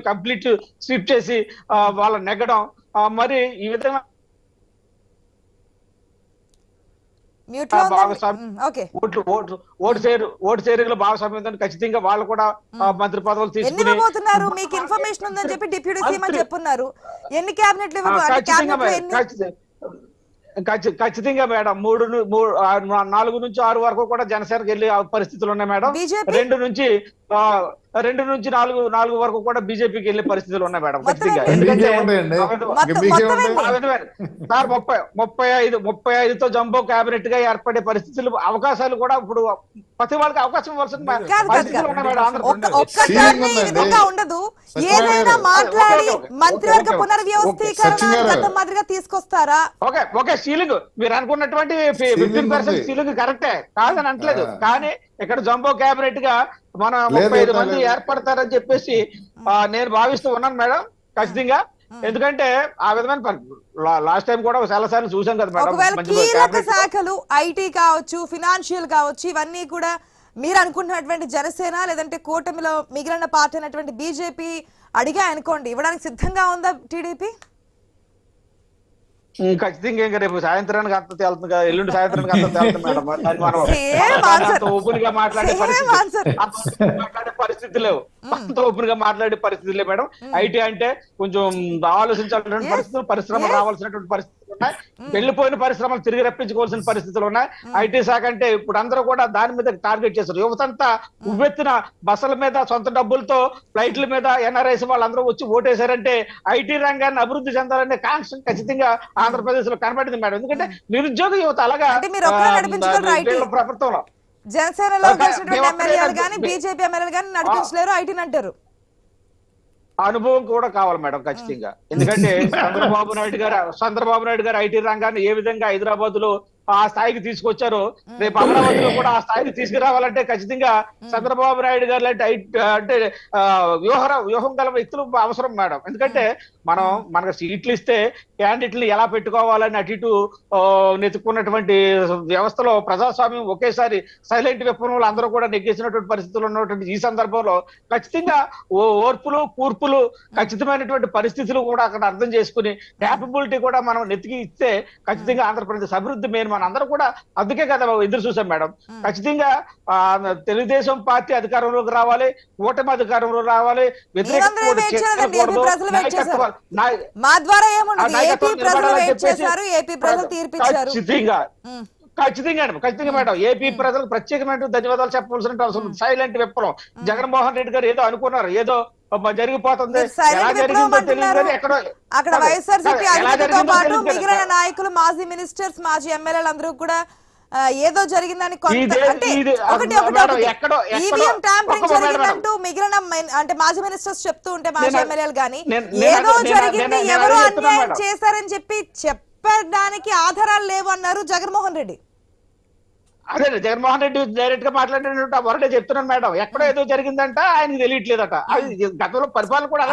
Complete sweep చేసి వాళ్ళ నెగ్గడం మరి ఈ విధంగా ఓట్లు ఓటు చేరు ఓటు భాగస్వామ్యంతో ఖచ్చితంగా వాళ్ళు కూడా మంత్రి పదవులు తీసుకుని ఇవ్వబోతున్నారు మీకు ఇన్ఫర్మేషన్ ఉందని చెప్పి డిప్యూటీ సీఎం అని చెప్పున్నారు. ఎన్ని క్యాబినెట్లు ఖచ్చితంగా మేడం మూడు నాలుగు నుంచి ఆరు వరకు కూడా జనసేనకి వెళ్ళే పరిస్థితులు ఉన్నాయి మేడం. రెండు నుంచి రెండు నుంచి నాలుగు నాలుగు వరకు కూడా బీజేపీకి వెళ్ళే పరిస్థితులు ఉన్నాయి మేడం. ఖచ్చితంగా. సార్ ముప్పై ముప్పై ఐదు ముప్పై ఐదుతో జంబో కేబినెట్గా ఏర్పడే పరిస్థితులు అవకాశాలు కూడా ఇప్పుడు ప్రతి వాళ్ళకి అవకాశం ఇవ్వాల్సిన కాదు కాదు పరిస్థితులు ఉన్నాయి మేడం ఉండదు. ఏదైనా. మాట్లాడి మంత్రివర్గ. పునర్వ్యవస్థీకరణ. గతం మాదిరిగా తీసుకొస్తారా? Okay okay. సీలింగ్. మీరు అనుకున్నటువంటి ఫిఫ్టీన్ పర్సెంట్. సీలింగ్ కరెక్టే. కాదని అంటలేదు. కానీ ఇక్కడ జంబో కేబినెట్గా మన ముప్పై ఐదు మంది. ఏర్పడతారని చెప్పేసి ఆ, నేను భావిస్తూ ఉన్నాను మేడం ఖచ్చితంగా ఎందుకంటే ఆ విధమైన లాస్ట్ టైం కూడా చాలా సార్లు చూసాం కదా మేడం కీలక. శాఖలు ఐటీ కావచ్చు ఫినాన్షియల్ కావచ్చు ఇవన్నీ కూడా మీరు అనుకుంటున్నటువంటి జనసేన లేదంటే కూటమిలో మిగిలిన పార్టీ అయినటువంటి బీజేపీ అడిగా అనుకోండి ఇవ్వడానికి సిద్ధంగా ఉందా టీడీపీ ఖచ్చితంగా ఇంకా రేపు సాయంత్రానికి అంత తేలుతుంది కదా. ఎల్లుండి సాయంత్రానికి అంత తేలుతుంది మేడం. ఓపెన్గా మాట్లాడే పరిస్థితి. పరిస్థితి లేవు. అంత ఓపెన్గా మాట్లాడే పరిస్థితి లేవు మేడం. ఐటీ అంటే కొంచెం ఆలోచించాల్సినటువంటి Yes. పరిస్థితులు పరిశ్రమలు Yes. రావాల్సినటువంటి పరిస్థితులు ఉన్నాయి. వెళ్ళిపోయిన పరిశ్రమలు తిరిగి రప్పించుకోవాల్సిన పరిస్థితులు ఉన్నాయి. ఐటీ శాఖ అంటే ఇప్పుడు అందరూ కూడా దాని మీద టార్గెట్ చేశారు యువతంతా ఉవ్వెత్తిన బస్సుల మీద సొంత డబ్బులతో ఫ్లైట్ల మీద ఎన్ఆర్ఐస్ వాళ్ళందరూ వచ్చి ఓటేశారంటే ఐటీ రంగాన్ని అభివృద్ధి చెందాలనే కాంక్ష ఖచ్చితంగా ఆంధ్రప్రదేశ్లో కనబడింది మేడం. ఎందుకంటే నిరుద్యోగ యువత అలాగా ప్రభుత్వంలో. జనసేనలో ఎమ్మెల్యేలు కానీ బీజేపీ ఎమ్మెల్యేలు కానీ నడిపించలేరు ఐటీని అంటారు. అనుభవం కూడా కావాలి మేడం ఖచ్చితంగా. ఎందుకంటే చంద్రబాబు నాయుడు గారు చంద్రబాబు నాయుడు గారు ఐటీ రంగాన్ని ఏ విధంగా హైదరాబాద్లో ఆ స్థాయికి తీసుకొచ్చారో. రేపు అమరావతిలో కూడా ఆ స్థాయికి తీసుకురావాలంటే ఖచ్చితంగా చంద్రబాబు నాయుడు గారు లాంటి అంటే ఆ, వ్యూహ వ్యూహం గల వ్యక్తులు అవసరం మేడం. ఎందుకంటే మనం మనకు సీట్లు ఇస్తే క్యాండిడేట్లు ఎలా పెట్టుకోవాలని అటు ఇటు ఆ, నెతుక్కున్నటువంటి వ్యవస్థలో ప్రజాస్వామ్యం ఒకేసారి సైలెంట్ విప్లవంలో అందరూ కూడా నెగ్గేసినటువంటి పరిస్థితులు ఉన్నటువంటి ఈ సందర్భంలో ఖచ్చితంగా ఓర్పులు కూర్పులు ఖచ్చితమైనటువంటి పరిస్థితులు కూడా అక్కడ అర్థం చేసుకుని క్యాపబిలిటీ కూడా మనం నెత్తికి ఇస్తే ఖచ్చితంగా ఆంధ్రప్రదేశ్ అభివృద్ధి మేము మన అందరూ కూడా అందుకే కదా ఎదురు చూసాం మేడం. ఖచ్చితంగా తెలుగుదేశం పార్టీ అధికారంలోకి రావాలి కూటమి అధికారంలో రావాలి ఖచ్చితంగా. ఖచ్చితంగా మేడం, ఖచ్చితంగా మేడం. ఏపీ ప్రజలకు ప్రత్యేకమైన ధన్యవాదాలు చెప్పవలసిన అవసరం. సైలెంట్ విప్లవం. జగన్మోహన్ రెడ్డి గారు ఏదో అనుకున్నారు ఏదో జరిగిపోతుంది. అక్కడ వైఎస్ఆర్సీపీ అధినేతతో పాటు మిగిలిన నాయకులు మాజీ మినిస్టర్స్ మాజీ ఎమ్మెల్యేలు అందరూ కూడా ఏదో జరిగిందని కొంత అంటే ఒకటి ఒకటి ఈవీఎం ట్యాంపరింగ్ జరిగిందంటూ మిగిలిన అంటే మాజీ మినిస్టర్స్ చెప్తూ ఉంటే మాజీ ఎమ్మెల్యేలు కానీ ఏదో జరిగింది ఎవరో అన్యాయం. చేశారని చెప్పి చెప్పడానికి ఆధారాలు లేవు అన్నారు జగన్మోహన్ రెడ్డి. అదే జగన్మోహన్ రెడ్డి డైరెక్ట్గా మాట్లాడినట్టు వరడే చెప్తున్నాను మేడం. ఎక్కడో ఏదో జరిగిందంట ఆయనకి తెలియట్లేదట. అది గతంలో పరిపాలన కూడా.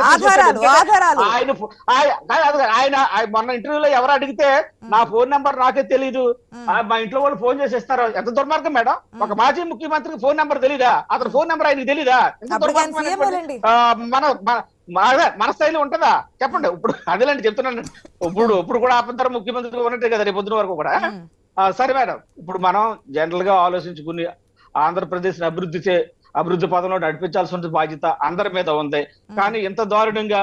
ఆయన. ఆయన ఆయన మొన్న ఇంటర్వ్యూలో ఎవరు అడిగితే నా ఫోన్ నెంబర్ నాకే తెలియదు ఆ, మా ఇంట్లో వాళ్ళు ఫోన్ చేసి ఇస్తారు ఎంత దుర్మార్గం మేడం. ఒక మాజీ ముఖ్యమంత్రికి ఫోన్ నెంబర్ తెలీదా? అతని ఫోన్ నెంబర్ ఆయనకి తెలీదా? ఆయన మన మన- స్థాయిలో ఉంటుందా? చెప్పండి. ఇప్పుడు అదేలేండి చెప్తున్నాను. ఇప్పుడు ఇప్పుడు కూడా ఆపంతరం ముఖ్యమంత్రి ఉన్నట్టే కదా రేపు పొద్దున వరకు కూడా. సరే మేడం. ఇప్పుడు మనం జనరల్గా ఆలోచించుకుని ఆంధ్రప్రదేశ్ అభివృద్ధి చే అభివృద్ధి పదంలో నడిపించాల్సిన బాధ్యత అందరి మీద ఉంది. కానీ ఇంత దారుణంగా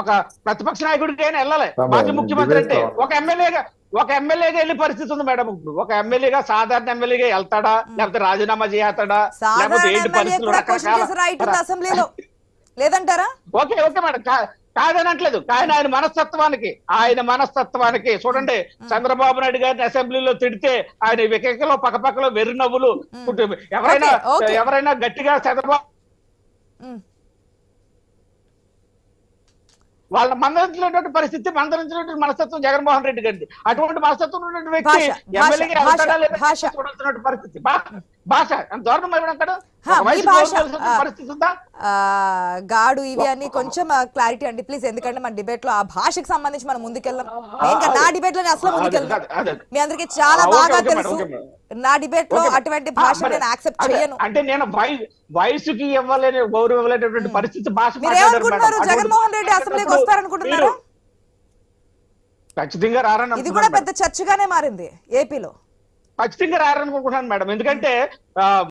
ఒక ప్రతిపక్ష నాయకుడికైనా వెళ్ళాలి. మాజీ ముఖ్యమంత్రి అంటే ఒక ఎమ్మెల్యేగా ఒక ఎమ్మెల్యేగా వెళ్ళే పరిస్థితి ఉంది మేడం ఇప్పుడు. ఒక ఎమ్మెల్యేగా సాధారణ ఎమ్మెల్యేగా వెళ్తాడా? లేకపోతే రాజీనామా చేస్తాడా? లేకపోతే ఏంటి పరిస్థితులు అసెంబ్లీలో? లేదంటారా? Okay okay madam. కాదనట్లేదు కానీ ఆయన మనస్తత్వానికి ఆయన మనస్తత్వానికి చూడండి చంద్రబాబు నాయుడు గారిని అసెంబ్లీలో తిడితే ఆయన వికేకలో పక్కపక్కలో వెర్రి నవ్వులు ఎవరైనా. ఎవరైనా గట్టిగా చంద్రబాబు. వాళ్ళ మందరించినటువంటి పరిస్థితి మందరించినటువంటి మనస్తత్వం జగన్మోహన్ రెడ్డి గారిది అటువంటి మనస్తత్వం ఉన్నటువంటి వ్యక్తి. చూడాల్సినటువంటి పరిస్థితి భాష దారుణం గాడు ఇవి అన్ని కొంచెం క్లారిటీ అండి ప్లీజ్ ఎందుకంటే మన డిబేట్లో ఆ భాషకి సంబంధించి మనం ముందుకెళ్ళాం ఇంకా నా డిబేట్లో నేను అసలు అదే. మీ అందరికి చాలా బాగా తెలుసు. నా డిబేట్లో. అటువంటి భాష నేను యాక్సెప్ట్ చేయను. అంటే నేను వయ- వయసుకి ఇవ్వలేని గౌరవం ఇవ్వలేనటువంటి పరిస్థితి భాష మీరు మాట్లాడారు ఏమనుకుంటున్నారు మేడం. జగన్మోహన్ రెడ్డి అసెంబ్లీకి వస్తారనుకుంటున్నారా? ఖచ్చితంగా రారని ఇది కూడా పెద్ద చర్చగానే మారింది ఏపీలో ఖచ్చితంగా రారనుకుంటున్నాను మేడం. ఎందుకంటే ఆ,